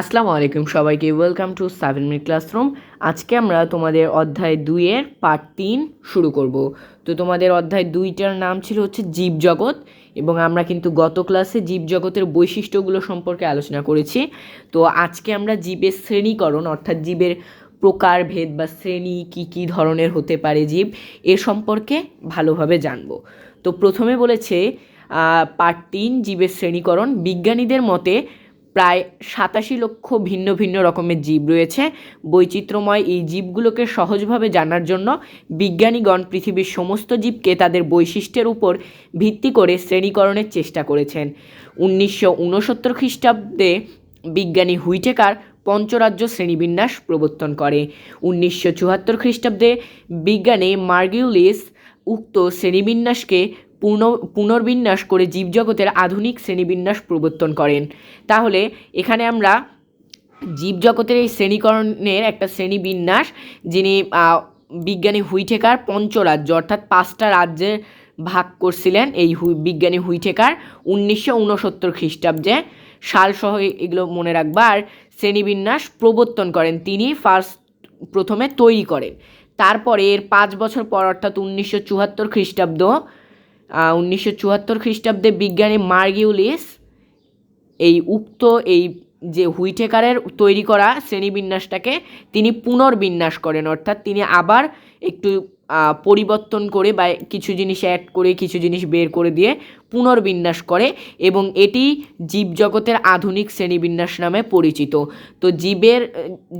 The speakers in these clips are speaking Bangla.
আসসালামু আলাইকুম সবাইকে welcome to seven minute classroom আজকে আমরা তোমাদের অধ্যায় দুইয়ের পার্ট তিন শুরু করব। তো তোমাদের অধ্যায় দুইটার নাম ছিল হচ্ছে জীবজগৎ, এবং আমরা কিন্তু গত ক্লাসে জীবজগতের বৈশিষ্ট্যগুলো সম্পর্কে আলোচনা করেছি। তো আজকে আমরা জীবের শ্রেণীকরণ, অর্থাৎ জীবের প্রকারভেদ বা শ্রেণি কী কী ধরনের হতে পারে জীব, এ সম্পর্কে ভালোভাবে জানব। তো প্রথমে বলেছে পার্ট তিন, জীবের শ্রেণীকরণ। বিজ্ঞানীদের মতে প্রায় সাতাশি লক্ষ ভিন্ন ভিন্ন রকমের জীব রয়েছে। বৈচিত্র্যময় এই জীবগুলোকে সহজভাবে জানার জন্য বিজ্ঞানীগণ পৃথিবীর সমস্ত জীবকে তাদের বৈশিষ্ট্যের উপর ভিত্তি করে শ্রেণীকরণের চেষ্টা করেছেন। উনিশশো ঊনসত্তর খ্রিস্টাব্দে বিজ্ঞানী হুইটেকার পঞ্চরাজ্য শ্রেণীবিন্যাস প্রবর্তন করে। উনিশশো চুয়াত্তর খ্রিস্টাব্দে বিজ্ঞানী মার্গিউলিস উক্ত শ্রেণীবিন্যাসকে পুনঃ পুনর্বিন্যাস করে জীবজগতের আধুনিক শ্রেণীবিন্যাস প্রবর্তন করেন। তাহলে এখানে আমরা জীবজগতের এই শ্রেণীকরণের একটা শ্রেণীবিন্যাস, যিনি বিজ্ঞানী হুইটেকার পঞ্চরাজ্য, অর্থাৎ পাঁচটা রাজ্যে ভাগ করছিলেন এই হুই, বিজ্ঞানী হুইটেকার উনিশশো ঊনসত্তর খ্রিস্টাব্দে। সালসহ এগুলো মনে রাখবা। আর শ্রেণীবিন্যাস প্রবর্তন করেন। তিনি ফার্স্ট, প্রথমে তৈরি করেন। তারপরে এর পাঁচ বছর পর, অর্থাৎ উনিশশো চুয়াত্তর খ্রিস্টাব্দ উনিশশো চুয়াত্তর খ্রিস্টাব্দে বিজ্ঞানী মার্গিউলিস এই উক্ত এই যে হুইটেকারের তৈরি করা শ্রেণীবিন্যাসটাকে তিনি পুনর্বিন্যাস করেন। অর্থাৎ তিনি আবার একটু পরিবর্তন করে বা কিছু জিনিস অ্যাড করে, কিছু জিনিস বের করে দিয়ে পুনর্বিন্যাস করে এবং এটি জীবজগতের আধুনিক শ্রেণীবিন্যাস নামে পরিচিত। তো জীবের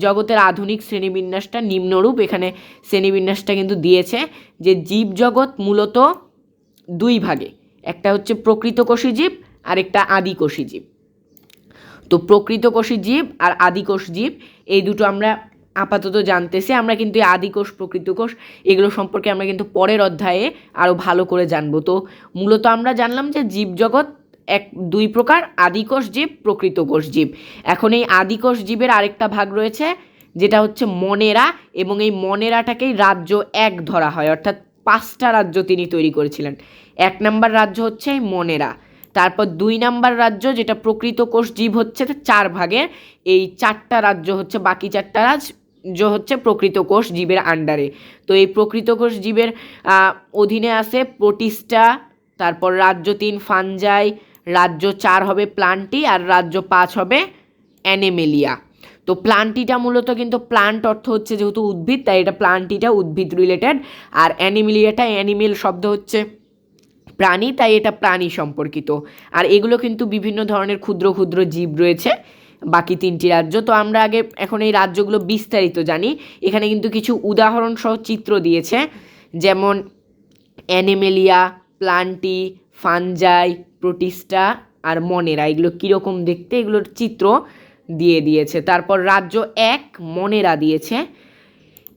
জগতের আধুনিক শ্রেণীবিন্যাসটা নিম্নরূপ। এখানে শ্রেণীবিন্যাসটা কিন্তু দিয়েছে যে জীবজগৎ মূলত দুই ভাগে। একটা হচ্ছে প্রকৃতকোষী জীব আর একটা আদিকোষী জীব। তো প্রকৃতকোষী জীব আর আদিকোষ জীব, এই দুটো আমরা আপাতত জানতেছি। আমরা কিন্তু এই আদিকোষ প্রকৃতকোষ এগুলো সম্পর্কে আমরা কিন্তু পরের অধ্যায়ে আরও ভালো করে জানব। তো মূলত আমরা জানলাম যে জীবজগৎ এক, দুই প্রকার আদিকোষ জীব প্রকৃতকোষ জীব। এখন এই আদিকোষ জীবের আরেকটা ভাগ রয়েছে, যেটা হচ্ছে মনেরা, এবং এই মনেরাটাকেই রাজ্য এক ধরা হয়। অর্থাৎ পাঁচটা রাজ্য তিনি তৈরি করেছিলেন। এক নাম্বার রাজ্য হচ্ছে মনেরা। তারপর দুই নাম্বার রাজ্য যেটা প্রকৃত কোষ জীব হচ্ছে চার ভাগের এই চারটা রাজ্য হচ্ছে, বাকি চারটা রাজ্য হচ্ছে প্রকৃত কোষ জীবের আন্ডারে। তো এই প্রকৃত কোষ জীবের অধীনে আছে প্রোটিস্টা, তারপর রাজ্য তিন ফানজাই রাজ্য চার হবে প্লান্টি, আর রাজ্য পাঁচ হবে অ্যানেমেলিয়া। তো প্লান্টিটা মূলত কিন্তু প্লান্ট অর্থ হচ্ছে যেহেতু উদ্ভিদ, তাই এটা প্লান্টিটা উদ্ভিদ রিলেটেড আর অ্যানিমেলিয়াটা অ্যানিমেল শব্দ হচ্ছে প্রাণী, তাই এটা প্রাণী সম্পর্কিত। আর এগুলো কিন্তু বিভিন্ন ধরনের ক্ষুদ্র ক্ষুদ্র জীব রয়েছে বাকি তিনটি রাজ্য। তো আমরা আগে এখন এই রাজ্যগুলো বিস্তারিত জানি। এখানে কিন্তু কিছু উদাহরণ সহ চিত্র দিয়েছে। যেমন অ্যানিমেলিয়া, প্লান্টি ফানজাই প্রোটিস্টা আর মনেরা, এগুলো কীরকম দেখতে, এগুলোর চিত্র দিয়ে দিয়েছে। তারপর রাজ্য এক মনেরা দিয়েছে,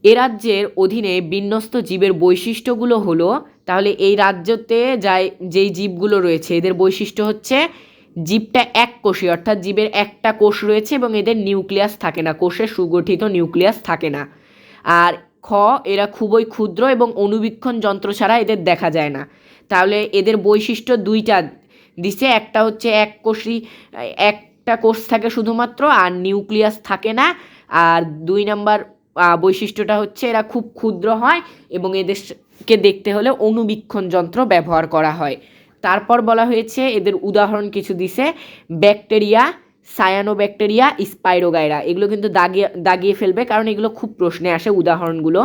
এ রাজ্যের অধীনে বিন্যস্ত জীবের বৈশিষ্ট্যগুলো হলো, তাহলে এই রাজ্যতে যাই, যেই জীবগুলো রয়েছে, এদের বৈশিষ্ট্য হচ্ছে জীবটা এক কোষী, অর্থাৎ জীবের একটা কোষ রয়েছে এবং এদের নিউক্লিয়াস থাকে না, কোষে সুগঠিত নিউক্লিয়াস থাকে না। আর খ, এরা খুবই ক্ষুদ্র এবং অনুবীক্ষণ যন্ত্র ছাড়া এদের দেখা যায় না। তাহলে এদের বৈশিষ্ট্য দুইটা দিছে, একটা হচ্ছে এক কোষী একটা কোষ থাকে শুধুমাত্র, আর নিউক্লিয়াস থাকে না। আর দুই নাম্বার বৈশিষ্ট্যটা হচ্ছে এরা খুব ক্ষুদ্র হয় এবং এদেরকে দেখতে হলে অনুবীক্ষণ যন্ত্র ব্যবহার করা হয়। তারপর বলা হয়েছে, এদের উদাহরণ কিছু দিছে, ব্যাকটেরিয়া সায়ানো ব্যাকটেরিয়া স্পাইরোগাইরা এগুলো কিন্তু দাগিয়ে দাগিয়ে ফেলবে, কারণ এগুলো খুব প্রশ্নে আসে উদাহরণগুলো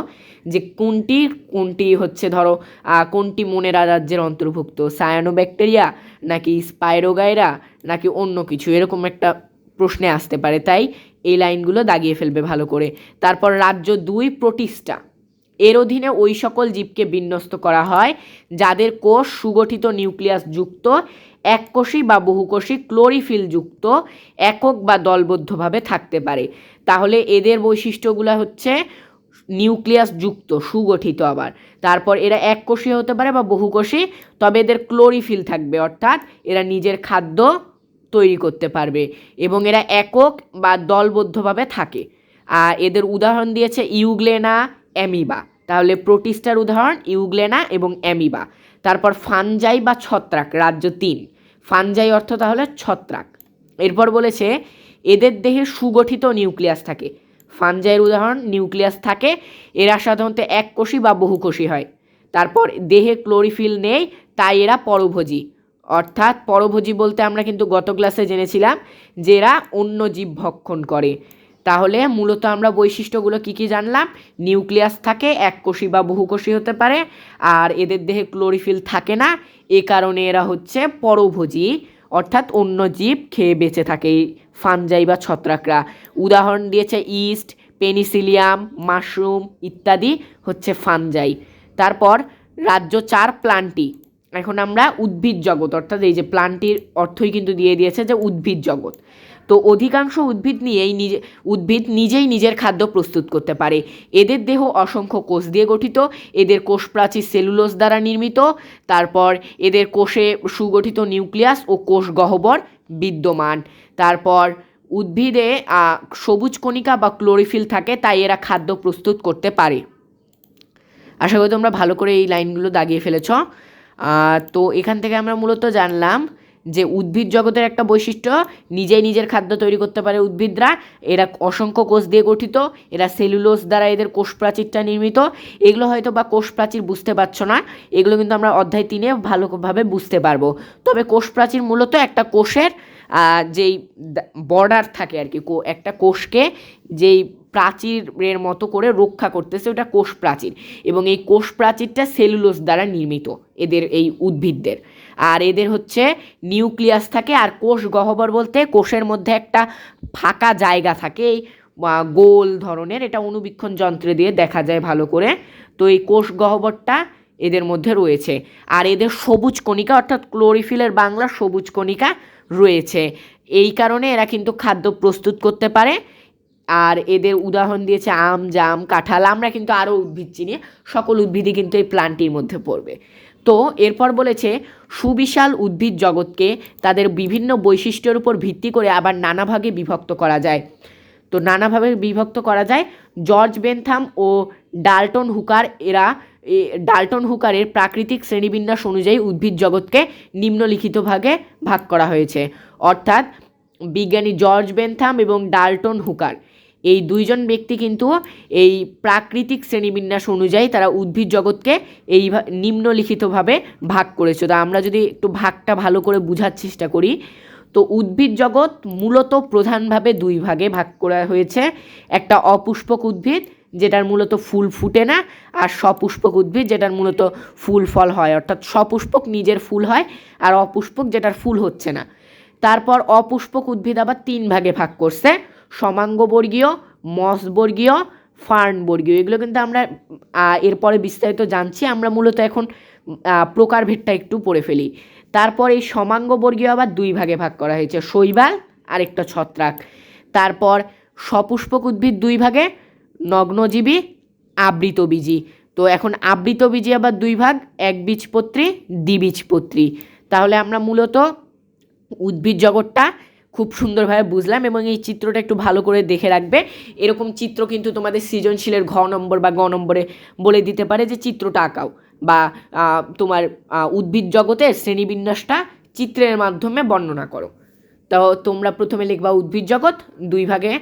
যে কোনটি কোনটি হচ্ছে ধরো কোনটি মনেরা রাজ্যের অন্তর্ভুক্ত সায়ানো ব্যাকটেরিয়া নাকি স্পাইরোগাইরা নাকি অন্য কিছু, এরকম একটা প্রশ্নে আসতে পারে। তাই এই লাইনগুলো দাগিয়ে ফেলবে ভালো করে। তারপর রাজ্য দুই প্রোটিস্টা এর অধীনে ওই সকল জীবকে বিন্যস্ত করা হয়, যাদের কোষ সুগঠিত নিউক্লিয়াস যুক্ত, এককোষী বা বহুকোষী ক্লোরিফিল যুক্ত, একক বা দলবদ্ধভাবে থাকতে পারে। তাহলে এদের বৈশিষ্ট্যগুলো হচ্ছে নিউক্লিয়াস যুক্ত, সুগঠিত আবার। তারপর এরা এককোষী হতে পারে বা বহুকোষী, তবে এদের ক্লোরিফিল থাকবে, অর্থাৎ এরা নিজের খাদ্য তৈরি করতে পারবে এবং এরা একক বা দলবদ্ধভাবে থাকে। আর এদের উদাহরণ দিয়েছে ইউগ্লেনা অ্যামিবা। তাহলে প্রোটিস্টার উদাহরণ, ইউগ্লেনা এবং অ্যামিবা। তারপর ফানজাই বা ছত্রাক, রাজ্য তিন। ফানজাই অর্থ তাহলে ছত্রাক। এরপর বলেছে, এদের দেহে সুগঠিত নিউক্লিয়াস থাকে। ফানজাইয়ের উদাহরণ, নিউক্লিয়াস থাকে। এরা সাধারণত এককোষী বা বহুকোষী হয়। তারপর, দেহে ক্লোরিফিল নেই, তাই এরা পরভোজী। অর্থাৎ পরভোজী বলতে আমরা কিন্তু গত ক্লাসে জেনেছিলাম যে এরা অন্য জীব ভক্ষণ করে। তাহলে মূলত আমরা বৈশিষ্ট্যগুলো কী কী জানলাম? নিউক্লিয়াস থাকে এককোষী বা বহুকোষী হতে পারে, আর এদের দেহে ক্লোরিফিল থাকে না, এ কারণে এরা হচ্ছে পরভোজী, অর্থাৎ অন্য জীব খেয়ে বেঁচে থাকে এই ফানজাই বা ছত্রাকরা। উদাহরণ দিয়েছে ইস্ট, পেনিসিলিয়াম, মাশরুম ইত্যাদি হচ্ছে ফানজাই। তারপর রাজ্য চার প্লান্টি। এখন আমরা উদ্ভিদ জগৎ, অর্থাৎ এই যে প্লান্টির অর্থই কিন্তু দিয়ে দিয়েছে যে উদ্ভিদ জগৎ। তো অধিকাংশ উদ্ভিদ নিয়েই নিজে, উদ্ভিদ নিজেই নিজের খাদ্য প্রস্তুত করতে পারে। এদের দেহ অসংখ্য কোষ দিয়ে গঠিত, এদের কোষ প্রাচীর সেলুলোজ দ্বারা নির্মিত, তারপর এদের কোষে সুগঠিত নিউক্লিয়াস ও কোষ গহ্বর বিদ্যমান। তারপর উদ্ভিদে সবুজ কণিকা বা ক্লোরিফিল থাকে, তাই এরা খাদ্য প্রস্তুত করতে পারে। আশা করি তোমরা ভালো করে এই লাইনগুলো দাগিয়ে ফেলেছ। তো এখান থেকে আমরা মূলত জানলাম যে উদ্ভিদ জগতের একটা বৈশিষ্ট্য, নিজেই নিজের খাদ্য তৈরি করতে পারে উদ্ভিদরা। এরা অসংখ্য কোষ দিয়ে গঠিত, এরা সেলুলোস দ্বারা এদের কোষ প্রাচীরটা নির্মিত। এগুলো হয়তো বা কোষ প্রাচীর বুঝতে পারছ না, এগুলো কিন্তু আমরা অধ্যায় তিনে ভালোভাবে বুঝতে পারব। তবে কোষ প্রাচীর মূলত একটা কোষের যেই বর্ডার থাকে আর কি, একটা কোষকে যেই প্রাচীরের মতো করে রক্ষা করতেছে, ওটা কোষ প্রাচীর। এবং এই কোষ প্রাচীরটা সেলুলোস দ্বারা নির্মিত এদের এই উদ্ভিদদের। আর এদের হচ্ছে নিউক্লিয়াস থাকে, আর কোষ গহ্বর বলতে কোষের মধ্যে একটা ফাঁকা জায়গা থাকে, এই গোল ধরনের, এটা অনুবীক্ষণ যন্ত্রে দিয়ে দেখা যায় ভালো করে। তো এই কোষ গহ্বরটা এদের মধ্যে রয়েছে। আর এদের সবুজ কণিকা, অর্থাৎ ক্লোরিফিলের বাংলা সবুজ কণিকা রয়েছে। এই কারণে এরা কিন্তু খাদ্য প্রস্তুত করতে পারে। আর এদের উদাহরণ দিয়েছে আম, জাম, কাঁঠাল। আমরা কিন্তু আরও উদ্ভিদ চিনি, সকল উদ্ভিদই কিন্তু এই প্লান্টটির মধ্যে পড়বে। তো এরপর বলেছে, সুবিশাল উদ্ভিদ জগৎকে তাদের বিভিন্ন বৈশিষ্ট্যের উপর ভিত্তি করে আবার নানা ভাগে বিভক্ত করা যায়। তো নানাভাবে বিভক্ত করা যায়। জর্জ বেনথাম ও ডাল্টন হুকার, এরা ডাল্টন হুকারের প্রাকৃতিক শ্রেণীবিন্যাস অনুযায়ী উদ্ভিদ জগৎকে নিম্নলিখিত ভাগে ভাগ করা হয়েছে। অর্থাৎ বিজ্ঞানী জর্জ বেনথাম এবং ডাল্টন হুকার। এই দুইজন ব্যক্তি কিন্তু এই প্রাকৃতিক শ্রেণীবিন্যাস অনুযায়ী তারা উদ্ভিদ জগৎকে এই নিম্নলিখিতভাবে ভাগ করেছে। তো আমরা যদি একটু ভাগটা ভালো করে বোঝার চেষ্টা করি, তো উদ্ভিদ জগৎ মূলত প্রধানভাবে দুই ভাগে ভাগ করা হয়েছে। একটা অপুষ্পক উদ্ভিদ, যেটার মূলত ফুল ফুটে না, আর সপুষ্পক উদ্ভিদ, যেটার মূলত ফুল ফল হয়। অর্থাৎ সপুষ্পক নিজের ফুল হয়, আর অপুষ্পক যেটার ফুল হচ্ছে না। তারপর অপুষ্পক উদ্ভিদ আবার তিন ভাগে ভাগ করছে। সমাঙ্গবর্গীয়, মসবর্গীয়, ফার্নবর্গীয়। এগুলো কিন্তু আমরা এরপরে বিস্তারিত জানছি। আমরা মূলত এখন প্রকারভেদটা একটু পড়ে ফেলি। তারপর এই সমাঙ্গবর্গীয় আবার দুই ভাগে ভাগ করা হয়েছে। শৈবাল আর একটা ছত্রাক। তারপর সপুষ্পক উদ্ভিদ দুই ভাগে, নগ্নজীবী, আবৃতবীজী। তো এখন আবৃতবীজী আবার দুই ভাগ, একবীজপত্রী, দ্বিবীজপত্রী। তাহলে আমরা মূলত উদ্ভিদ জগৎটা খুব সুন্দরভাবে বুঝলাম এবং এই চিত্রটা একটু ভালো করে দেখে রাখবে। এরকম চিত্র কিন্তু তোমাদের সৃজনশীলের ঘ নম্বর বা গ নম্বরে বলে দিতে পারে যে চিত্রটা আঁকাও বা তোমার উদ্ভিদ জগতের শ্রেণীবিন্যাসটা চিত্রের মাধ্যমে বর্ণনা করো। তো তোমরা প্রথমে লিখবা উদ্ভিদ জগৎ, দুই ভাগে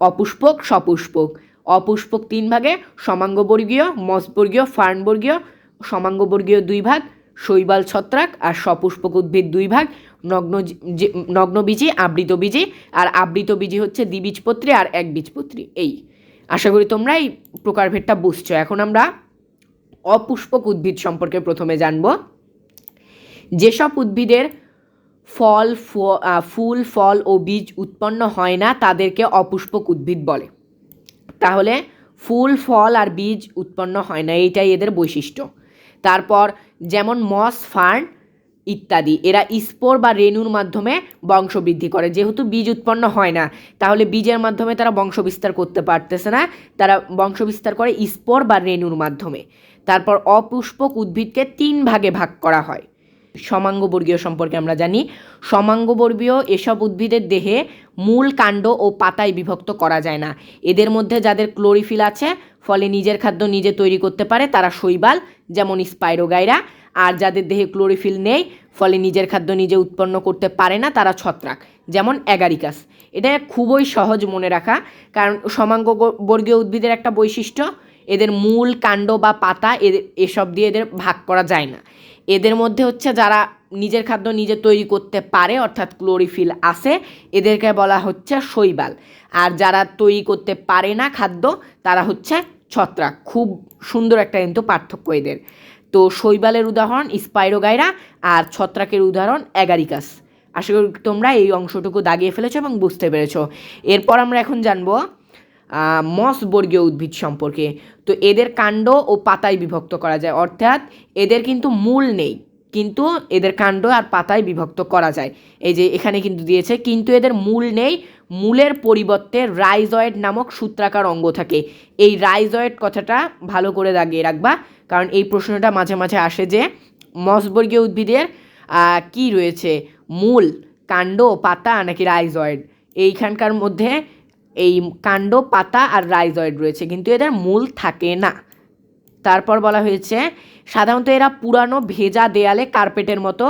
অপুষ্পক, সপুষ্পক। অপুষ্পক তিন ভাগে, সমাঙ্গবর্গীয়, মসবর্গীয়, ফার্নবর্গীয়, সমাঙ্গবর্গীয় দুই ভাগ, শৈবাল ছত্রাক আর সপুষ্পক উদ্ভিদ দুই ভাগ। নগ্ন যে- নগ্নবীজি আবৃতবীজি আর আবৃতবীজি হচ্ছে দ্বিবীজপত্রী আর একবীজপত্রী, এই। আশা করি তোমরা এই প্রকারভেদটা বুঝছ। এখন আমরা অপুষ্পক উদ্ভিদ সম্পর্কে প্রথমে জানব। যেসব উদ্ভিদের ফল ফুল, ফল ও বীজ উৎপন্ন হয় না, তাদেরকে অপুষ্পক উদ্ভিদ বলে। তাহলে ফুল, ফল আর বীজ উৎপন্ন হয় না, এইটাই এদের বৈশিষ্ট্য। তারপর যেমন মস ফার্ন ইত্যাদি। এরা স্পোর বা রেণুর মাধ্যমে বংশবৃদ্ধি করে। যেহেতু বীজ উৎপন্ন হয় না, তাহলে বীজের মাধ্যমে তারা বংশবিস্তার করতে পারতেছে না। তারা বংশবিস্তার করে স্পোর বা রেণুর মাধ্যমে। তারপর অপুষ্পক উদ্ভিদকে তিন ভাগে ভাগ করা হয়। সমাঙ্গবর্গীয় সম্পর্কে আমরা জানি, সমাঙ্গবর্গীয় এসব উদ্ভিদের দেহে মূল কাণ্ড ও পাতায় বিভক্ত করা যায় না। এদের মধ্যে যাদের ক্লোরিফিল আছে, ফলে নিজের খাদ্য নিজে তৈরি করতে পারে তারা শৈবাল, যেমন স্পাইরোগাইরা আর যাদের দেহে ক্লোরিফিল নেই, ফলে নিজের খাদ্য নিজে উৎপন্ন করতে পারে না, তারা ছত্রাক, যেমন অ্যাগারিকাস। এটা খুবই সহজ মনে রাখা, কারণ সমাঙ্গ বর্গীয় উদ্ভিদের একটা বৈশিষ্ট্য, এদের মূল কাণ্ড বা পাতা এদের এসব দিয়ে এদের ভাগ করা যায় না। এদের মধ্যে হচ্ছে যারা নিজের খাদ্য নিজে তৈরি করতে পারে, অর্থাৎ ক্লোরিফিল আছে, এদেরকে বলা হচ্ছে শৈবাল। আর যারা তৈরি করতে পারে না খাদ্য, তারা হচ্ছে ছত্রাক। খুব সুন্দর একটা কিন্তু পার্থক্য এদের। তো শৈবালের উদাহরণ স্পাইরোগাইরা আর ছত্রাকের উদাহরণ অ্যাগারিকাস। আশা করি তোমরা এই অংশটুকু দাগিয়ে ফেলেছো এবং বুঝতে পেরেছ। এরপর আমরা এখন জানব মস বর্গীয় উদ্ভিদ সম্পর্কে। তো এদের কাণ্ড ও পাতায় বিভক্ত করা যায়, অর্থাৎ এদের কিন্তু মূল নেই, কিন্তু এদের কাণ্ড আর পাতায় বিভক্ত করা যায়। এই যে এখানে কিন্তু দিয়েছে, কিন্তু এদের মূল নেই, মূলের পরিবর্তে রাইজয়েড নামক সূত্রাকার অঙ্গ থাকে। এই রাইজয়েড কথাটা ভালো করে দাগিয়ে রাখবা কারণ এই প্রশ্নটা মাঝে মাঝে আসে যে মসবর্গীয় উদ্ভিদের কি রয়েছে? মূল, কাণ্ড, পাতা নাকি রাইজয়েড? এইখানকার মধ্যে এই কাণ্ড, পাতা আর রাইজয়েড রয়েছে, কিন্তু এদের মূল থাকে না। তারপর বলা হয়েছে, সাধারণত এরা পুরানো ভেজা দেয়ালে কার্পেটের মতো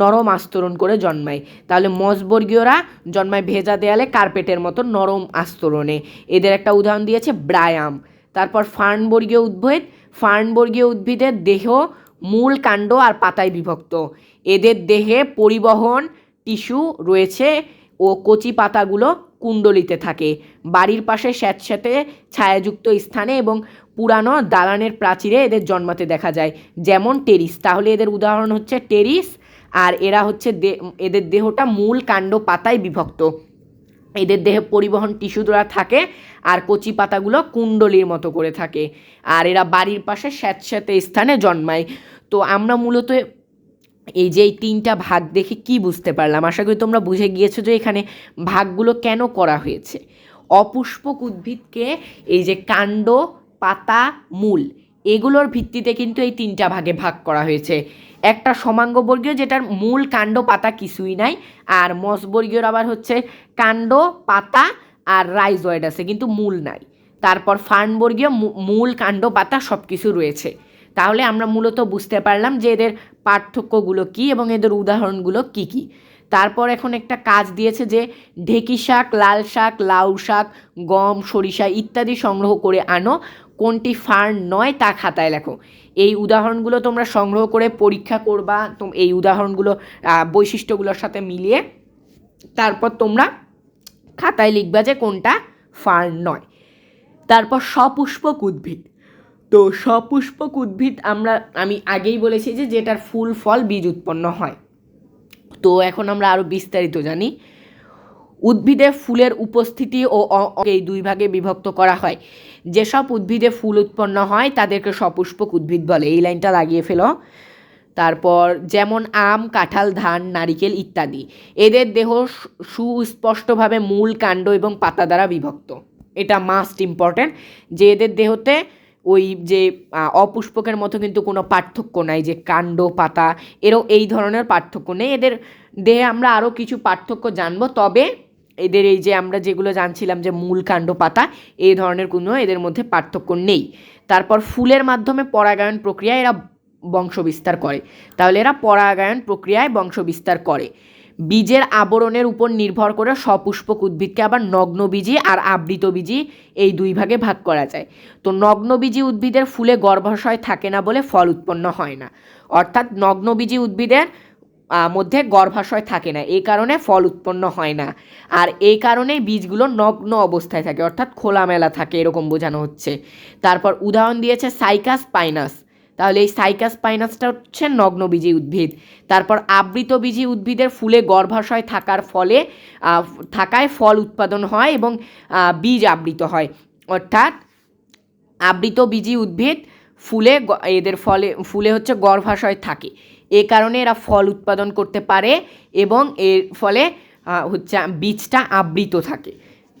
নরম আস্তরণ করে জন্মায়। তাহলে মসবর্গীয়রা জন্মায় ভেজা দেয়ালে কার্পেটের মতো নরম আস্তরণে। এদের একটা উদাহরণ দিয়েছে ব্রায়াম। তারপর ফার্নবর্গীয় উদ্ভিদ ফার্নবর্গীয় উদ্ভিদের দেহ, মূল কাণ্ড আর পাতায় বিভক্ত। এদের দেহে পরিবহন, টিস্যু রয়েছে ও কচি পাতাগুলো কুণ্ডলিতে থাকে। বাড়ির পাশে স্যাঁতস্যাঁতে ছায়াযুক্ত স্থানে এবং পুরানো দালানের প্রাচীরে এদের জন্মাতে দেখা যায়। যেমন টেরিস। তাহলে এদের উদাহরণ হচ্ছে টেরিস আর এরা হচ্ছে এদের দেহটা মূল কাণ্ড পাতায় বিভক্ত। এদের দেহে পরিবহন টিস্যু দ্বারা থাকে আর কচি পাতাগুলো কুণ্ডলির মতো করে থাকে। আর এরা বাড়ির পাশে স্যাঁতস্যাঁতে স্থানে জন্মায়। তো আমরা মূলত এই যে এই তিনটা ভাগ দেখে কি বুঝতে পারলাম? আশা করি তোমরা বুঝে গিয়েছো যে এখানে ভাগগুলো কেন করা হয়েছে। অপুষ্পক উদ্ভিদকে এই যে কাণ্ড, পাতা, মূল, এগুলোর ভিত্তিতে কিন্তু এই তিনটা ভাগে ভাগ করা হয়েছে। একটা সমাঙ্গবর্গীয় যেটার মূল কাণ্ড পাতা কিছুই নাই, আর মসবর্গীয়র আবার হচ্ছে কাণ্ড পাতা আর রাইজয়েড আছে, কিন্তু মূল নাই। তারপর ফার্নবর্গীয় মূল কাণ্ড পাতা সব কিছু রয়েছে। তাহলে আমরা মূলত বুঝতে পারলাম যে এদের পার্থক্যগুলো কী এবং এদের উদাহরণগুলো কি কি। তারপর এখন একটা কাজ দিয়েছে যে ঢেকি শাক লাল শাক লাউ শাক গম, সরিষা ইত্যাদি সংগ্রহ করে আনো। কোনটি ফার্ন নয় তা খাতায় লেখো। এই উদাহরণগুলো তোমরা সংগ্রহ করে পরীক্ষা করবা এই উদাহরণগুলো বৈশিষ্ট্যগুলোর সাথে মিলিয়ে তারপর তোমরা খাতায় লিখবা যে কোনটা ফার্ন নয়। তারপর সপুষ্পক উদ্ভিদ। তো সপুষ্পক উদ্ভিদ আমরা, আমি আগেই বলেছি যে যেটার ফুল, ফল, বীজ উৎপন্ন হয়। তো এখন আমরা আরও বিস্তারিত জানি। উদ্ভিদে ফুলের উপস্থিতি ও এই দুই ভাগে বিভক্ত করা হয়। যেসব উদ্ভিদে ফুল উৎপন্ন হয়, তাদেরকে সপুষ্পক উদ্ভিদ বলে। এই লাইনটা লাগিয়ে ফেলো। তারপর, যেমন আম, কাঁঠাল, ধান, নারিকেল ইত্যাদি। এদের দেহ সুস্পষ্টভাবে মূল কাণ্ড এবং পাতা দ্বারা বিভক্ত। এটা মাস্ট ইম্পর্ট্যান্ট যে এদের দেহতে ওই যে অপুষ্পকের মতো কিন্তু কোনো পার্থক্য নাই, যে কাণ্ড, পাতা, এরও এই ধরনের পার্থক্য নেই। এদের দেহে আমরা আরও কিছু পার্থক্য জানব। তবে এদের এই যে আমরা যেগুলো জানছিলাম যে মূল কাণ্ড পাতা এই ধরনের কোনো এদের মধ্যে পার্থক্য নেই। তারপর ফুলের মাধ্যমে পরাগায়ন প্রক্রিয়ায় এরা বংশবিস্তার করে। তাহলে এরা পরাগায়ন প্রক্রিয়ায় বংশবিস্তার করে। বীজের আবরণের উপর নির্ভর করে সপুষ্পক উদ্ভিদকে আবার নগ্নবীজি আর আবৃতবীজি এই দুই ভাগে ভাগ করা যায়। তো নগ্নবীজি উদ্ভিদের ফুলে গর্ভাশয় থাকে না বলে ফল উৎপন্ন হয় না। অর্থাৎ নগ্নবীজি উদ্ভিদের মধ্যে গর্ভাশয় থাকে না। এই কারণে ফল উৎপন্ন হয় না। আর এই কারণেই বীজগুলো নগ্ন অবস্থায় থাকে, অর্থাৎ খোলামেলা থাকে, এরকম বোঝানো হচ্ছে। তারপর উদাহরণ দিয়েছে সাইকাস পাইনাস তাহলে এই সাইকাস পাইনাসটা হচ্ছে নগ্নবীজি উদ্ভিদ। তারপর আবৃতবীজি উদ্ভিদের ফুলে গর্ভাশয় থাকার ফলে থাকায় ফল উৎপাদন হয় এবং বীজ আবৃত হয়। অর্থাৎ আবৃত বীজি উদ্ভিদ ফুলে এদের ফলে, ফুলে হচ্ছে গর্ভাশয় থাকে। এ কারণে এরা ফল উৎপাদন করতে পারে এবং এর ফলে হচ্ছে, বীজটা আবৃত থাকে।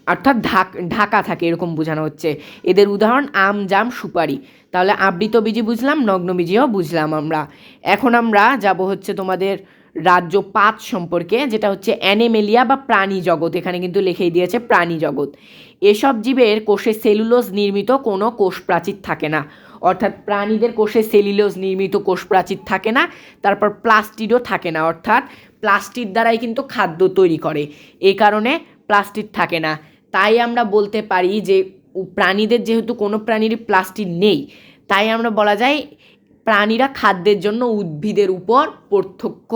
অর্থাৎ ঢাক, ঢাকা থাকে, এরকম বোঝানো হচ্ছে। এদের উদাহরণ, আম, জাম, সুপারি। তাহলে আবৃত বীজি বুঝলাম, নগ্ন বীজিও বুঝলাম আমরা। এখন আমরা যাব হচ্ছে তোমাদের রাজ্য পাঁচ সম্পর্কে, যেটা হচ্ছে অ্যানিমেলিয়া বা প্রাণী জগৎ। এখানে কিন্তু লিখেই দিয়েছে প্রাণী জগৎ। এসব জীবের কোষে সেলুলোজ নির্মিত কোনো কোষ প্রাচীর থাকে না। অর্থাৎ প্রাণীদের কোষে সেলুলোজ নির্মিত কোষ প্রাচীর থাকে না, তারপর প্লাস্টিডও থাকে না, অর্থাৎ প্লাস্টিক দ্বারাই কিন্তু খাদ্য তৈরি করে। এই কারণে প্লাস্টিক থাকে না। তাই আমরা বলতে পারি যে প্রাণীদের যেহেতু কোনো প্রাণীরই প্লাস্টিক নেই, তাই আমরা বলা যায় প্রাণীরা খাদ্যের জন্য উদ্ভিদের উপর প্রত্যক্ষ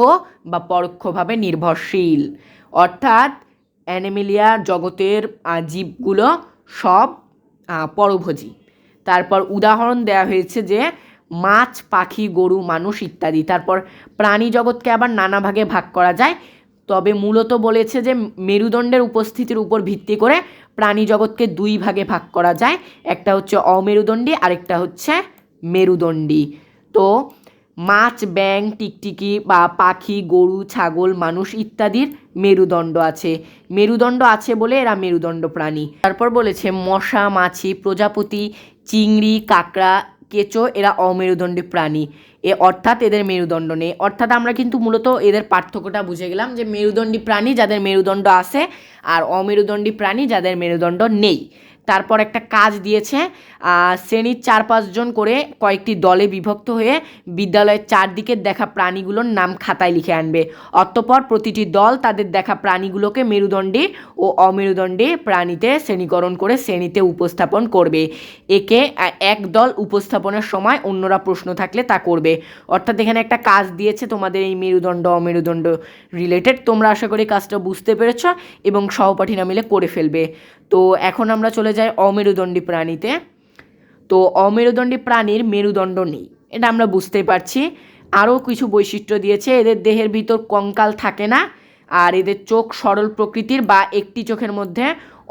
বা পরোক্ষভাবে নির্ভরশীল। অর্থাৎ অ্যানিমেলিয়া জগতের জীবগুলো সব পরভোজী। তারপর উদাহরণ দেওয়া হয়েছে যে মাছ, পাখি, গরু, মানুষ ইত্যাদি। তারপর প্রাণী জগৎকে আবার নানা ভাগে ভাগ করা যায়। তবে মূলত বলেছে যে মেরুদণ্ডের উপস্থিতির উপর ভিত্তি করে প্রাণী জগৎকে দুই ভাগে ভাগ করা যায়। একটা হচ্ছে অমেরুদণ্ডী, আরেকটা হচ্ছে মেরুদণ্ডী। তো মাছ ব্যাং টিকটিকি বা পাখি, গরু, ছাগল, মানুষ ইত্যাদির মেরুদণ্ড আছে। মেরুদণ্ড আছে বলে এরা মেরুদণ্ড প্রাণী। তারপর বলেছে মশা, মাছি, প্রজাপতি চিংড়ি, কাঁকড়া, কেঁচো, এরা অমেরুদণ্ডী প্রাণী। এ অর্থাৎ এদের মেরুদণ্ড নেই। অর্থাৎ আমরা কিন্তু মূলত এদের পার্থক্যটা বুঝে গেলাম যে মেরুদণ্ডী প্রাণী যাদের মেরুদণ্ড আছে আর অমেরুদণ্ডী প্রাণী যাদের মেরুদণ্ড নেই। তারপর একটা কাজ দিয়েছে শ্রেণির চার পাঁচজন করে কয়েকটি দলে বিভক্ত হয়ে বিদ্যালয়ের চারদিকের দেখা প্রাণীগুলোর নাম খাতায় লিখে আনবে। অতঃপর প্রতিটি দল তাদের দেখা প্রাণীগুলোকে মেরুদণ্ডী ও অমেরুদণ্ডী প্রাণীতে শ্রেণীকরণ করে শ্রেণীতে উপস্থাপন করবে। একে এক দল উপস্থাপনের সময় অন্যরা প্রশ্ন থাকলে তা করবে। অর্থাৎ এখানে একটা কাজ দিয়েছে তোমাদের এই মেরুদণ্ড, অমেরুদণ্ড রিলেটেড তোমরা আশা করি কাজটা বুঝতে পেরেছ এবং সহপাঠীরা মিলে করে ফেলবে। তো এখন আমরা চলে যাই অমেরুদণ্ডী প্রাণীতে। তো অমেরুদণ্ডী প্রাণীর মেরুদণ্ড নেই, এটা আমরা বুঝতেই পারছি। আরও কিছু বৈশিষ্ট্য দিয়েছে, এদের দেহের ভিতর কঙ্কাল থাকে না, আর এদের চোখ সরল প্রকৃতির বা একটি চোখের মধ্যে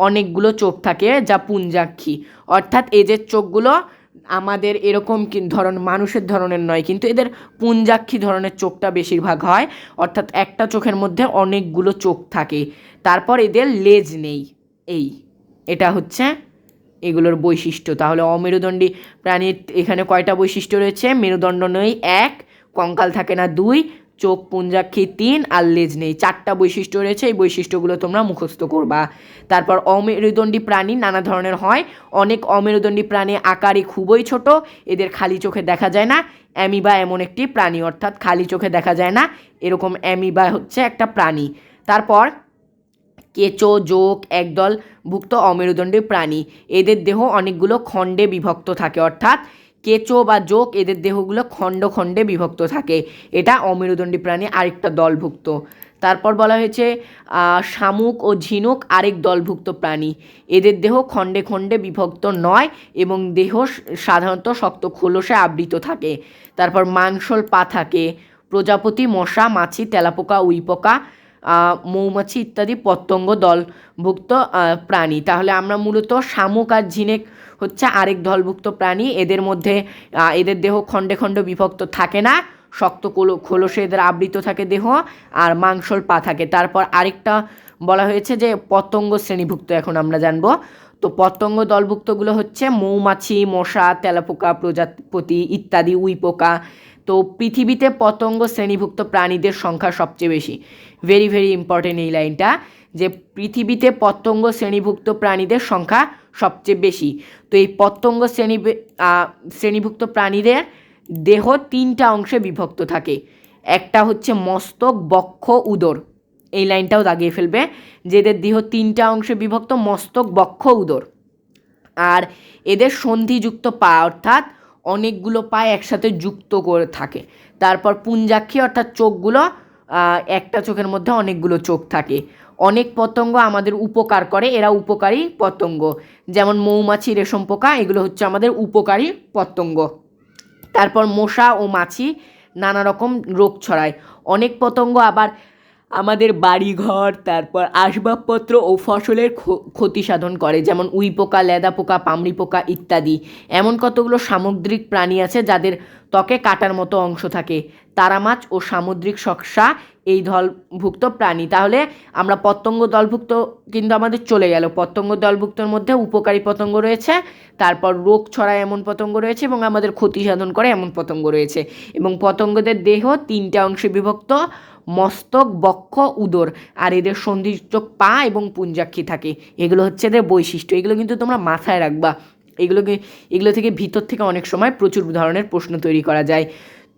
অনেকগুলো চোখ থাকে, যা পুঞ্জাক্ষী। অর্থাৎ এদের চোখগুলো আমাদের এরকম ধরন, মানুষের ধরনের নয়, কিন্তু এদের পুঞ্জাক্ষী ধরনের চোখটা বেশিরভাগ হয়। অর্থাৎ একটা চোখের মধ্যে অনেকগুলো চোখ থাকে, তারপর এদের লেজ নেই, এই। এটা হচ্ছে এগুলোর বৈশিষ্ট্য। তাহলে অমেরুদণ্ডী প্রাণীর এখানে কয়টা বৈশিষ্ট্য রয়েছে? মেরুদণ্ড নেই, এক, কঙ্কাল থাকে না, দুই, চোখ পুঞ্জাক্ষী, তিন, আর লেজ নেই। চারটা বৈশিষ্ট্য রয়েছে, এই বৈশিষ্ট্যগুলো তোমরা মুখস্থ করবা। তারপর অমেরুদণ্ডী প্রাণী নানা ধরনের হয়। অনেক অমেরুদণ্ডী প্রাণী আকারে খুবই ছোট, এদের খালি চোখে দেখা যায় না। অ্যামিবা এমন একটি প্রাণী, অর্থাৎ খালি চোখে দেখা যায় না। এরকম অ্যামিবা হচ্ছে একটা প্রাণী। তারপর কেঁচো যোগ একদল ভুক্ত অমেরুদণ্ডী প্রাণী। এদের দেহ অনেকগুলো খণ্ডে বিভক্ত থাকে, অর্থাৎ কেঁচো বা যোগ এদের দেহগুলো খণ্ড খণ্ডে বিভক্ত থাকে। এটা অমেরুদণ্ডী প্রাণী আরেকটা দলভুক্ত। তারপর বলা হয়েছে শামুক ও ঝিনুক আরেক দলভুক্ত প্রাণী। এদের দেহ খণ্ডে খণ্ডে বিভক্ত নয় এবং দেহ সাধারণত শক্ত খোলসে আবৃত থাকে। তারপর মাংসল পা থাকে। প্রজাপতি মশা, মাছি, তেলাপোকা, উইপোকা মৌমাছি ইত্যাদি পতঙ্গ দলভুক্ত প্রাণী। তাহলে আমরা মূলত শামুক আর ঝিনেক হচ্ছে আরেক দলভুক্ত প্রাণী। এদের মধ্যে এদের দেহ খণ্ডে খণ্ডে বিভক্ত থাকে না। শক্ত কোলো, খোলসে এদের আবৃত থাকে দেহ, আর মাংসল পা থাকে। তারপর আরেকটা বলা হয়েছে যে পতঙ্গ শ্রেণীভুক্ত এখন আমরা জানব। তো পতঙ্গ দলভুক্তগুলো হচ্ছে মৌমাছি, মশা, তেলাপোকা, প্রজাপতি ইত্যাদি, উইপোকা তো পৃথিবীতে পতঙ্গ শ্রেণীভুক্ত প্রাণীদের সংখ্যা সবচেয়ে বেশি। ভেরি ভেরি ইম্পর্টেন্ট এই লাইনটা, যে পৃথিবীতে পতঙ্গ শ্রেণীভুক্ত প্রাণীদের সংখ্যা সবচেয়ে বেশি। তো এই পতঙ্গ শ্রেণি শ্রেণীভুক্ত প্রাণীদের দেহ তিনটা অংশে বিভক্ত থাকে। একটা হচ্ছে মস্তক, বক্ষ, উদর। এই লাইনটাও দাগিয়ে ফেলবে যেদের দেহ তিনটা অংশে বিভক্ত মস্তক, বক্ষ, উদর। আর এদের সন্ধিযুক্ত পা, অর্থাৎ অনেকগুলো পা একসাথে যুক্ত করে থাকে। তারপর পুঞ্জাক্ষী অর্থাৎ চোখগুলো একটা চোখের মধ্যে অনেকগুলো চোখ থাকে। অনেক পতঙ্গ আমাদের উপকার করে, এরা উপকারী পতঙ্গ। যেমন মৌমাছি, রেশম পোকা, এগুলো হচ্ছে আমাদের উপকারী পতঙ্গ। তারপর মশা ও মাছি নানা রকম রোগ ছড়ায়। অনেক পতঙ্গ আবার আমাদের বাড়িঘর, তারপর আসবাবপত্র ও ফসলের ক্ষ- ক্ষতি সাধন করে, যেমন উই পোকা, লেদা পোকা পামড়ি পোকা ইত্যাদি। এমন কতগুলো সামুদ্রিক প্রাণী আছে যাদের ত্বকে কাটার মতো অংশ থাকে? তারা মাছ ও সামুদ্রিক শস্যা এই দলভুক্ত প্রাণী। তাহলে আমরা পতঙ্গ দলভুক্ত কিন্তু আমাদের চলে গেল। পতঙ্গ দলভুক্তর মধ্যে উপকারী পতঙ্গ রয়েছে, তারপর রোগ ছড়ায় এমন পতঙ্গ রয়েছে এবং আমাদের ক্ষতি সাধন করে এমন পতঙ্গ রয়েছে। এবং পতঙ্গদের দেহ তিনটা অংশে বিভক্ত মস্তক, বক্ষ, উদর। আর এদের সন্ধিযুক্ত পা এবং পুঞ্জাক্ষী থাকে। এগুলো হচ্ছে এদের বৈশিষ্ট্য। এগুলো কিন্তু তোমরা মাথায় রাখবা। এগুলোকে, এগুলো থেকে ভিতর থেকে অনেক সময় প্রচুর ধরনের প্রশ্ন তৈরি করা যায়।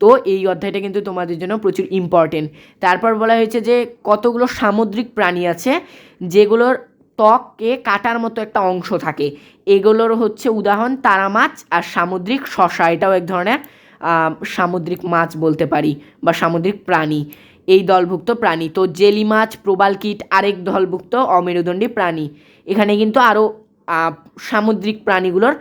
তো এই অধ্যায়টা কিন্তু তোমাদের জন্য প্রচুর ইম্পর্টেন্ট তারপর বলা হয়েছে যে, কতগুলো সামুদ্রিক প্রাণী আছে, যেগুলোর ত্বকে কাটার মতো একটা অংশ থাকে। এগুলোর হচ্ছে উদাহরণ তারা মাছ আর সামুদ্রিক শশা। এটাও এক ধরনের সামুদ্রিক মাছ বলতে পারি বা সামুদ্রিক প্রাণী। এই দলভুক্ত প্রাণী। তো জেলি মাছ, প্রবাল কীট, আরেক দলভুক্ত অমেরুদণ্ডী প্রাণী। এখানে কিন্তু আরও সামুদ্রিক প্রাণীগুলোর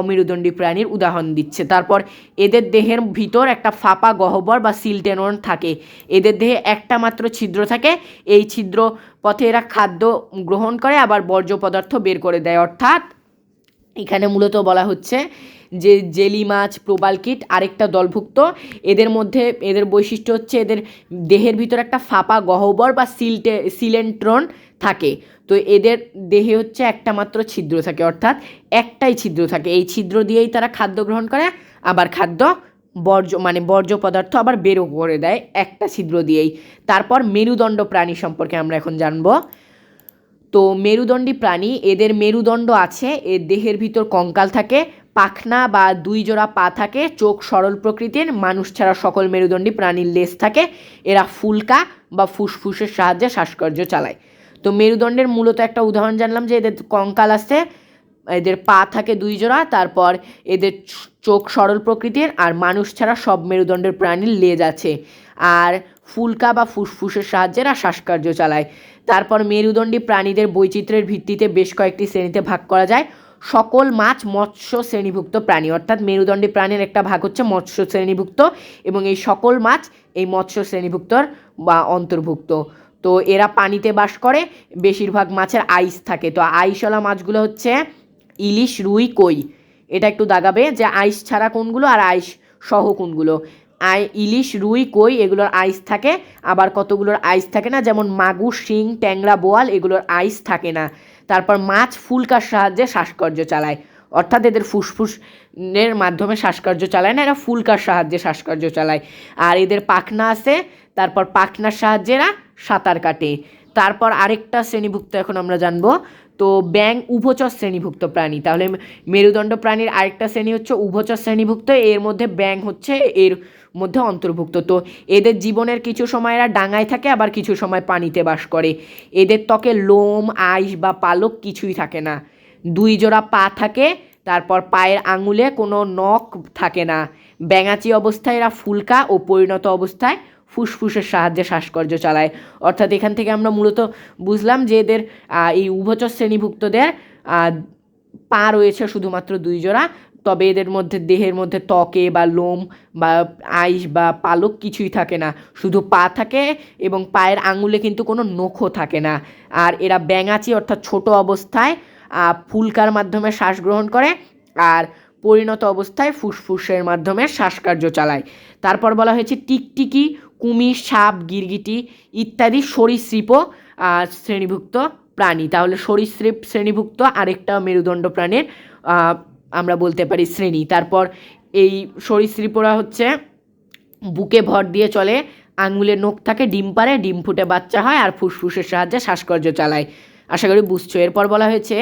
অমেরুদণ্ডী প্রাণীর উদাহরণ দিচ্ছে। তারপর এদের দেহের ভিতর একটা ফাঁপা গহ্বর বা সিলটেনন থাকে। এদের দেহে একটা মাত্র ছিদ্র থাকে। এই ছিদ্র পথে এরা খাদ্য গ্রহণ করে, আবার বর্জ্য পদার্থ বের করে দেয়। অর্থাৎ এখানে মূলত বলা হচ্ছে যে জেলি মাছ, প্রবাল কীট, আরেকটা দলভুক্ত। এদের মধ্যে, এদের বৈশিষ্ট্য হচ্ছে এদের দেহের ভিতর একটা ফাঁপা গহ্বর বা সিলটে, সিলেন্ট্রন থাকে। তো এদের দেহে হচ্ছে একটা মাত্র ছিদ্র থাকে, অর্থাৎ একটাই ছিদ্র থাকে। এই ছিদ্র দিয়েই তারা খাদ্য গ্রহণ করে, আবার খাদ্য বর্জ্য মানে বর্জ্য পদার্থ আবার বেরো করে দেয় একটা ছিদ্র দিয়েই। তারপর মেরুদণ্ড প্রাণী সম্পর্কে আমরা এখন জানব। তো মেরুদণ্ডী প্রাণী, এদের মেরুদণ্ড আছে এর দেহের ভিতর কঙ্কাল থাকে, পাখনা বা দুই জোড়া পা থাকে, চোখ সরল প্রকৃতির, মানুষ ছাড়া সকল মেরুদণ্ডী প্রাণীর লেজ থাকে, এরা ফুলকা বা ফুসফুসের সাহায্যে শ্বাসকর্য চালায়। তো মেরুদণ্ডের মূলত একটা উদাহরণ জানলাম যে এদের কঙ্কাল আছে, এদের পা থাকে দুই জোড়া তারপর এদের চোখ সরল প্রকৃতির আর মানুষ ছাড়া সব মেরুদণ্ডের প্রাণীর লেজ আছে। আর ফুলকা বা ফুসফুসের সাহায্যে এরা শ্বাসকার্য চালায়। তারপর মেরুদণ্ডী প্রাণীদের বৈচিত্র্যের ভিত্তিতে বেশ কয়েকটি শ্রেণীতে ভাগ করা যায়। সকল মাছ মৎস্য শ্রেণীভুক্ত প্রাণী, অর্থাৎ মেরুদণ্ডী প্রাণীর একটা ভাগ হচ্ছে মৎস্য শ্রেণীভুক্ত এবং এই সকল মাছ এই মৎস্য শ্রেণীভুক্তর বা অন্তর্ভুক্ত। তো এরা পানিতে বাস করে, বেশিরভাগ মাছের আইস থাকে। তো আইসওয়ালা মাছগুলো হচ্ছে ইলিশ, রুই, কই। এটা একটু দাগাবে যে আইস ছাড়া কোনগুলো আর আইস সহ কোনগুলো। আই, ইলিশ, রুই, কই এগুলোর আইস থাকে। আবার কতগুলোর আইস থাকে না? যেমন মাগুর, শিং, ট্যাংরা, বোয়াল এগুলোর আইস থাকে না। তারপর মাছ ফুলকার সাহায্যে শ্বাসকর্য চালায়। অর্থাৎ এদের ফুসফুসের মাধ্যমে শ্বাসকার্য চালায় না, এরা ফুলকার সাহায্যে শ্বাসকার্য চালায়। আর এদের পাখনা আছে, তারপর পাখনার সাহায্যে এরা সাঁতার কাটে। তারপর আরেকটা শ্রেণীভুক্ত এখন আমরা জানব। তো ব্যাং উভচর শ্রেণীভুক্ত প্রাণী। তাহলে মেরুদণ্ড প্রাণীর আরেকটা শ্রেণি হচ্ছে উভচর শ্রেণীভুক্ত, এর মধ্যে ব্যাং হচ্ছে এর মধ্যে অন্তর্ভুক্ত। তো এদের জীবনের কিছু সময় এরা ডাঙায় থাকে, আবার কিছু সময় পানিতে বাস করে। এদের ত্বকে লোম, আইস বা পালক কিছুই থাকে না। দুই জোড়া পা থাকে, তারপর পায়ের আঙুলে কোনো নখ থাকে না। ব্যাঙাচি অবস্থায় এরা ফুলকা ও পরিণত অবস্থায় ফুসফুসের সাহায্যে শ্বাসকর্য চালায়। অর্থাৎ এখান থেকে আমরা মূলত বুঝলাম যে এদের এই উভচর শ্রেণীভুক্তদের পা রয়েছে শুধুমাত্র দুই জোড়া। তবে এদের মধ্যে, দেহের মধ্যে ত্বকে বা লোম বা আইস বা পালক কিছুই থাকে না। শুধু পা থাকে এবং পায়ের আঙুলে কিন্তু কোনো নখও থাকে না। আর এরা ব্যাঙাচি, অর্থাৎ ছোট অবস্থায় ফুলকার মাধ্যমে শ্বাস গ্রহণ করে আর পরিণত অবস্থায় ফুসফুসের মাধ্যমে শ্বাসকার্য চালায়। তারপর বলা হয়েছে টিকটিকি কুমির, সাপ, গিরগিটি ইত্যাদি সরীসৃপও শ্রেণীভুক্ত প্রাণী। তাহলে সরীসৃপ, শ্রেণীভুক্ত আরেকটা মেরুদণ্ড প্রাণীর আমরা বলতে পারি শ্রেণি। তারপর এই সরীসৃপরা হচ্ছে বুকে ভর দিয়ে চলে, আঙুলে নখ থাকে, ডিম পারে ডিম ফুটে বাচ্চা হয় আর ফুসফুসের সাহায্যে শ্বাসকর্য চালায়। আশা করি বুঝছ। এরপর বলা হয়েছে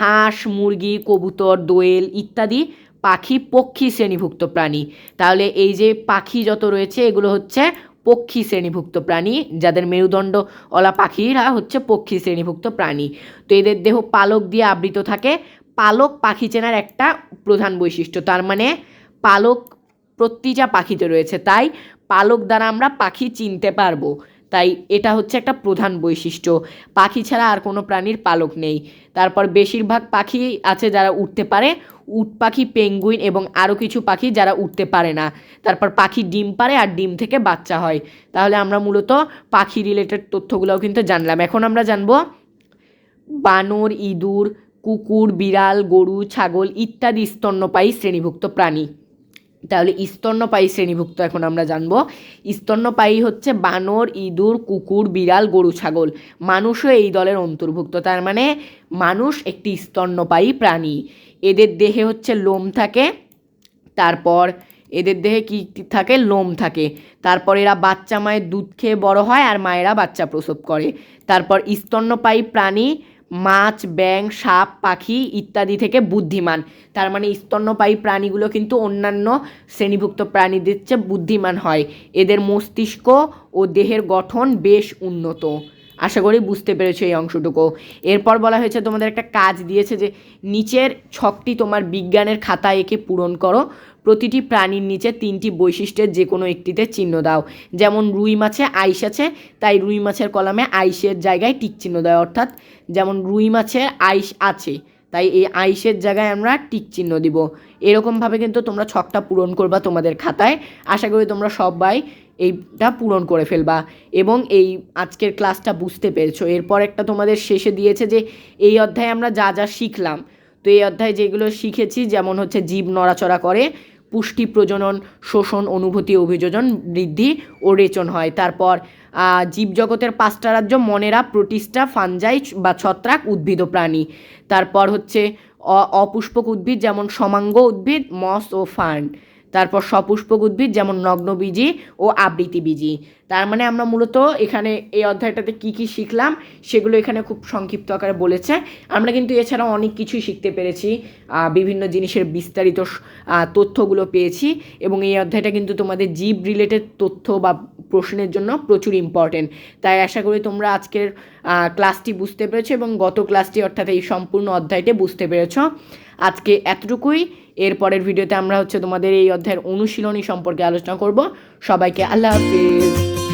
হাঁস, মুরগি, কবুতর, দোয়েল ইত্যাদি পাখি পক্ষী শ্রেণীভুক্ত প্রাণী। তাহলে এই যে পাখি যত রয়েছে, এগুলো হচ্ছে পক্ষী শ্রেণীভুক্ত প্রাণী। যাদের মেরুদণ্ড অলা পাখিরা হচ্ছে পক্ষী শ্রেণীভুক্ত প্রাণী। তো এদের দেহ পালক দিয়ে আবৃত থাকে। পালক পাখি চেনার একটা প্রধান বৈশিষ্ট্য। তার মানে পালক প্রতিটা পাখিতে রয়েছে। তাই পালক দ্বারা আমরা পাখি চিনতে পারব। তাই এটা হচ্ছে একটা প্রধান বৈশিষ্ট্য। পাখি ছাড়া আর কোনো প্রাণীর পালক নেই। তারপর বেশিরভাগ পাখি আছে যারা উঠতে পারে। উট পাখি, পেঙ্গুইন এবং আরও কিছু পাখি যারা উঠতে পারে না। তারপর পাখি ডিম পারে আর ডিম থেকে বাচ্চা হয়। তাহলে আমরা মূলত পাখি রিলেটেড তথ্যগুলোও কিন্তু জানলাম। এখন আমরা জানব বানর, ইঁদুর, কুকুর, বিড়াল, গরু, ছাগল ইত্যাদি স্তন্যপায়ী শ্রেণীভুক্ত প্রাণী। তাহলে স্তন্যপায়ী শ্রেণীভুক্ত এখন আমরা জানব। স্তন্যপায়ী হচ্ছে বানর, ইঁদুর, কুকুর, বিড়াল, গরু, ছাগল। মানুষও এই দলের অন্তর্ভুক্ত। তার মানে মানুষ একটি স্তন্যপায়ী প্রাণী। এদের দেহে হচ্ছে লোম থাকে, তারপর এদের দেহে কি থাকে? লোম থাকে। তারপর এরা বাচ্চা মায়ের দুধ খেয়ে বড় হয় আর মায়েরা বাচ্চা প্রসব করে। তারপর স্তন্যপায়ী প্রাণী মাছ, ব্যাং, সাপ, পাখি ইত্যাদি থেকে বুদ্ধিমান। তার মানে স্তন্যপায়ী প্রাণীগুলো কিন্তু অন্যান্য শ্রেণীভুক্ত প্রাণীদের চেয়ে বুদ্ধিমান হয়। এদের মস্তিষ্ক ও দেহের গঠন বেশ উন্নত। আশা করি বুঝতে পেরেছ এই অংশটুকু। এরপর বলা হয়েছে, তোমাদের একটা কাজ দিয়েছে যে, নিচের ছকটি তোমার বিজ্ঞানের খাতায় এঁকে পূরণ করো। প্রতিটি প্রাণীর নিচে তিনটি বৈশিষ্ট্যের যে কোনো একটিতে চিহ্ন দাও। যেমন রুই মাছে আইস আছে, তাই রুই মাছের কলামে আইসের জায়গায় টিক চিহ্ন দেয়। অর্থাৎ যেমন রুই মাছের আইস আছে, তাই এই আইসের জায়গায় আমরা টিক চিহ্ন দিব। এরকমভাবে কিন্তু তোমরা ছকটা পূরণ করবা তোমাদের খাতায়। আশা করি তোমরা সবাই এইটা পূরণ করে ফেলবা এবং এই আজকের ক্লাসটা বুঝতে পেরেছ। এরপর একটা তোমাদের শেষে দিয়েছে যে এই অধ্যায়ে আমরা যা যা শিখলাম, তো এই অধ্যায়ে যেগুলো শিখেছি, যেমন হচ্ছে জীব নড়াচড়া করে, পুষ্টি প্রজনন, শোষণ, অনুভূতি, অভিযোজন বৃদ্ধি ও রেচন হয়। তারপর জীবজগতের পাঁচটা রাজ্য, মনেরা প্রোটিস্টা ফানজাই বা ছত্রাক, উদ্ভিদ ও প্রাণী। তারপর হচ্ছে অপুষ্পক উদ্ভিদ, যেমন সমাঙ্গ উদ্ভিদ, মস ও ফার্ন। তারপর সপুষ্পক উদ্ভিদ, যেমন নগ্নবীজি ও আবৃতিবীজি তার মানে আমরা মূলত এখানে এই অধ্যায়টাতে কি কি শিখলাম সেগুলো এখানে খুব সংক্ষিপ্ত আকারে বলেছে। আমরা কিন্তু এছাড়াও অনেক কিছুই শিখতে পেরেছি বিভিন্ন জিনিসের বিস্তারিত তথ্যগুলো পেয়েছি এবং এই অধ্যায়টা কিন্তু তোমাদের জীব রিলেটেড তথ্য বা প্রশ্নের জন্য প্রচুর ইম্পর্টেন্ট তাই আশা করি তোমরা আজকের ক্লাসটি বুঝতে পেরেছ এবং গত ক্লাসটি অর্থাৎ এই সম্পূর্ণ অধ্যায়টি বুঝতে পেরেছ। আজকে এতটুকুই। এরপরের ভিডিওতে আমরা হচ্ছে তোমাদের এই অধ্যায়ের অনুশীলনী সম্পর্কে আলোচনা করব। সবাইকে আল্লাহ হাফিজ।